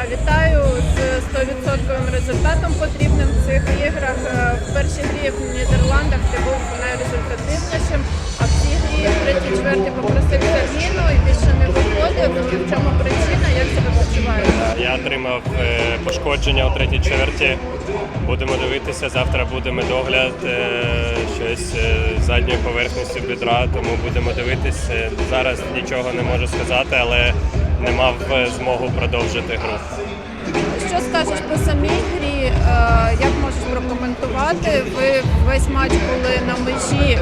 вітаю з 100% результатом потрібним в цих іграх. Е, В першій грі в Нідерландах ти був найрезультативнішим, а в цій грі в третій чверті попросив заміну і більше не виходив. В чому причина? Як себе почуваєш? Я отримав е, пошкодження у третій чверті. Будемо дивитися. Завтра буде медогляд, е, щось з задньою поверхністю бідра, тому будемо дивитися. Зараз нічого не можу сказати, але не мав змогу продовжити гру. Що скажеш по самій грі? Е, Як можеш прокоментувати? Ви весь матч були на межі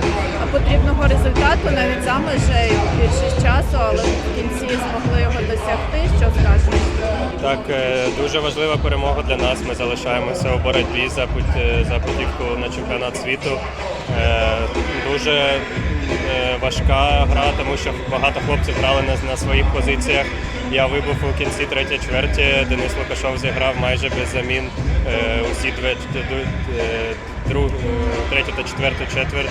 потрібного результату, навіть за межею більшість часу, але в кінці змогли його досягти. Що скажеш? Так, е, дуже важлива перемога для нас. Ми залишаємося у боротьбі за е, путівку на чемпіонат світу. Дуже важка гра, тому що багато хлопців грали на, на своїх позиціях. Я вибув у кінці третьої чверті. Денис Лукашов зіграв майже без замін е, усі дві, е, друг, е, третю та четверту четверть.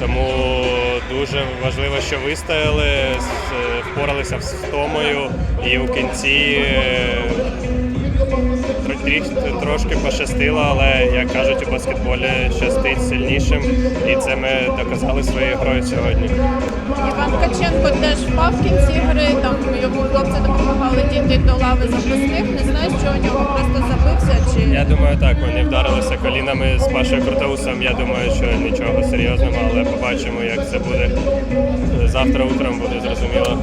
Тому дуже важливо, що вистояли, впоралися з втомою і у кінці трі- трошки пощастило, але як кажуть у баскетболі, щастить сильнішим, і це ми доказали своєю грою сьогодні. Іван Каченко теж впав в кінці гри. Там йому хлопці допомагали дійти до лави запасних. Не знаєш, що у нього просто забився чи Я думаю, так вони вдарилися колінами з Пашою Крутоусом. Я думаю, що нічого серйозного, але побачимо, як це буде завтра утром буде зрозуміло.